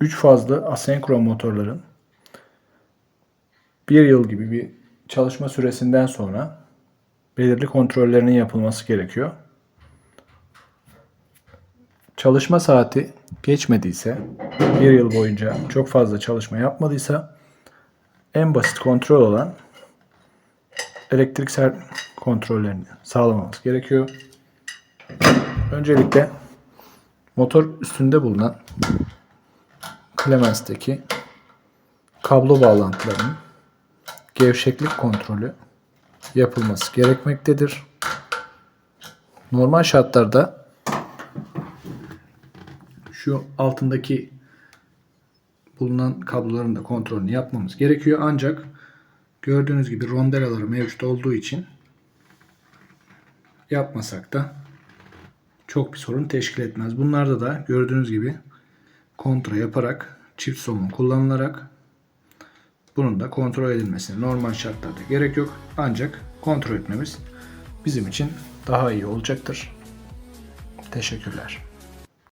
3 fazlı asenkron motorların 1 yıl gibi bir çalışma süresinden sonra belirli kontrollerinin yapılması gerekiyor. Çalışma saati geçmediyse, bir yıl boyunca çok fazla çalışma yapmadıysa en basit kontrol olan elektriksel kontrollerini sağlamamız gerekiyor. Öncelikle motor üstünde bulunan Clemens'teki kablo bağlantılarının gevşeklik kontrolü yapılması gerekmektedir. Normal şartlarda şu altındaki bulunan kabloların da kontrolünü yapmamız gerekiyor. Ancak gördüğünüz gibi rondelaları mevcut olduğu için yapmasak da çok bir sorun teşkil etmez. Bunlarda da gördüğünüz gibi kontra yaparak çift somun kullanılarak bunun da kontrol edilmesine normal şartlarda gerek yok. Ancak kontrol etmemiz bizim için daha iyi olacaktır. Teşekkürler.